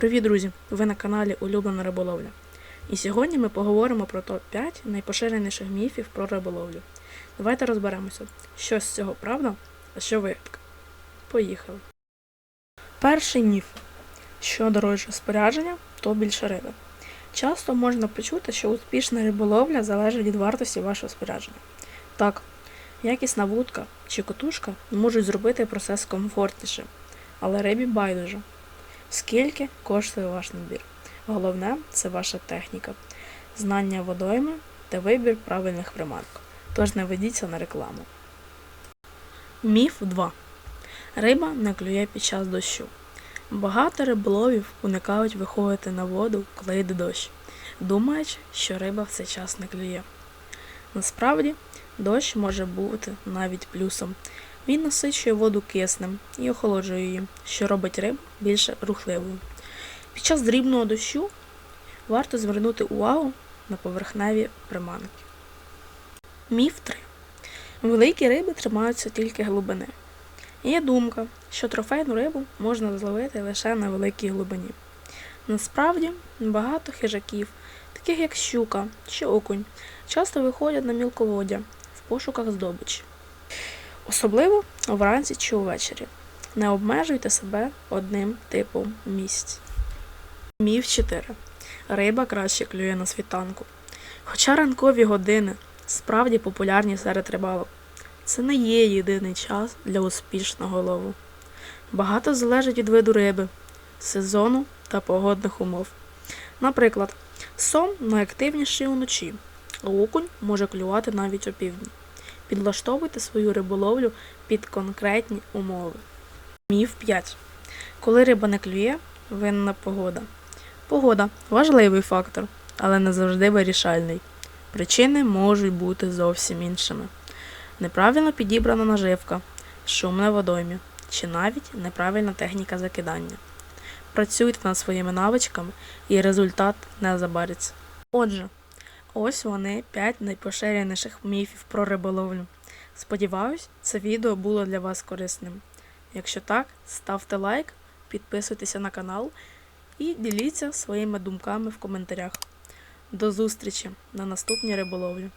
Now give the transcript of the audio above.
Привіт, друзі! Ви на каналі Улюблена риболовля. І сьогодні ми поговоримо про топ-5 найпоширеніших міфів про риболовлю. Давайте розберемося, що з цього правда, а що вигадка. Поїхали. Перший міф. Що дорожче спорядження, то більше риби. Часто можна почути, що успішна риболовля залежить від вартості вашого спорядження. Так, якісна вудка чи котушка можуть зробити процес комфортнішим, але рибі байдуже. Скільки коштує ваш набір? Головне це ваша техніка, знання водойми та вибір правильних приманок. Тож не ведіться на рекламу. Міф 2. Риба не клює під час дощу. Багато риболовів уникають виходити на воду, коли йде дощ, думаючи, що риба в цей час не клює. Насправді, дощ може бути навіть плюсом. Він насичує воду киснем і охолоджує її, що робить рибу більш рухливою. Під час дрібного дощу варто звернути увагу на поверхневі приманки. Міф 3. Великі риби тримаються тільки глибини. Є думка, що трофейну рибу можна зловити лише на великій глибині. Насправді, багато хижаків, таких як щука чи окунь, часто виходять на мілководдя в пошуках здобичі. Особливо вранці чи увечері. Не обмежуйте себе одним типом місць. Міф 4. Риба краще клює на світанку. Хоча ранкові години справді популярні серед рибалок, це не є єдиний час для успішного лову. Багато залежить від виду риби, сезону та погодних умов. Наприклад, сом найактивніший уночі, окунь може клювати навіть опівдні. Підлаштовуйте свою риболовлю під конкретні умови. Міф 5. Коли риба не клює, винна погода. Погода важливий фактор, але не завжди вирішальний. Причини можуть бути зовсім іншими. Неправильно підібрана наживка, шум на водоймі чи навіть неправильна техніка закидання. Працюйте над своїми навичками і результат не забариться. Отже, ось вони 5 найпоширеніших міфів про риболовлю. Сподіваюсь, це відео було для вас корисним. Якщо так, ставте лайк, підписуйтеся на канал і діліться своїми думками в коментарях. До зустрічі на наступній риболовлі.